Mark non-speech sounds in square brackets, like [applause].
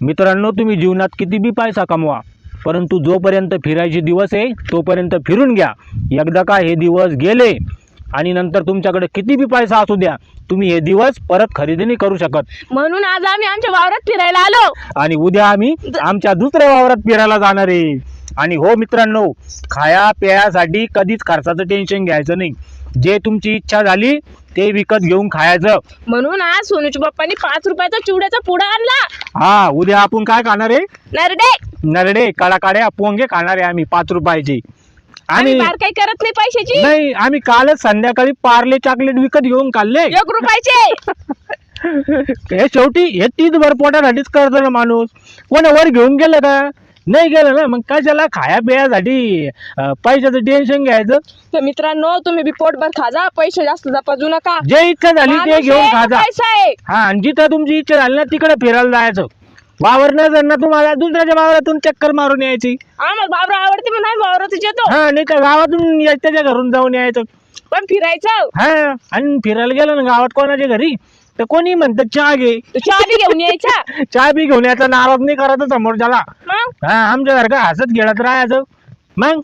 मित्रांनो तुम्ही जीवनात किती बी पैसा कमवा परंतु जोपर्यंत फिरायचे दिवस आहे तोपर्यंत फिरून घ्या. एकदा का हे दिवस गेले आणि नंतर तुमच्याकडे किती बी पैसा असू द्या तुम्ही हे दिवस परत खरेदी नाही करू शकत. म्हणून आज आम्ही आमच्या वावरात फिरायला आलो. आणि उद्या आम्ही आमच्या दुसऱ्या वावरात फिरायला जाणार आहे. आणि हो मित्रांनो खाया प्यायासाठी कधीच खर्चाचं टेन्शन घ्यायचं नाही. जे तुमची इच्छा झाली ते विकत घेऊन खायचं. म्हणून आज सोनूच्या पप्पानी पाच रुपयाचा चिवड्याचा पुडा आणला. हा उद्या आपण काय खाणार आहे? नरडे. नरडे काळ्या पोंगे खाणार आहे आम्ही पाच रुपयाचे. आम्ही आणि बार काही करत नाही पैशाची. नाही आम्ही कालच संध्याकाळी पार्ले चॉकलेट विकत घेऊन खाल्ले. एक रुपयाचे. हे शेवटी हे तीच भर पोटासाठीच करतो ना माणूस. कोणा वर घेऊन गेलं का नाही गेलं ना मग कशाला खाया पियासाठी अं, पैशाचं टेन्शन घ्यायचं. तर मित्रांनो तुम्ही बी पोटभर खाजा पैसे जास्त जपाजू नका. जे इच्छा झाली ते माणूस घेऊन आहे, खाजा. पैसा आहे. हा आणि जिथं तुमची इच्छा झाली ना तिकडे फिरायला जायचं. वावर नसेल ना तुम्हाला दुसऱ्याच्या वावरातून चक्कर मारून यायची. आम्हाला बाबरा आवडते पण नाही वावरातच येतो. हा नाही तर गावातून या- त्याच्या घरून जाऊन यायचं. पण फिरायचं? हा आणि फिरायला गेलं ना गावात कोणाच्या घरी? तर कोणी म्हणतं चहा घे. तू चहा बी घेऊन यायचा? [laughs] चहा बी घेऊन यायचा नाराज नाही करायचं समोरच्याला मग? हा आमच्यासारखं हसत खेळत राहायचं. मग?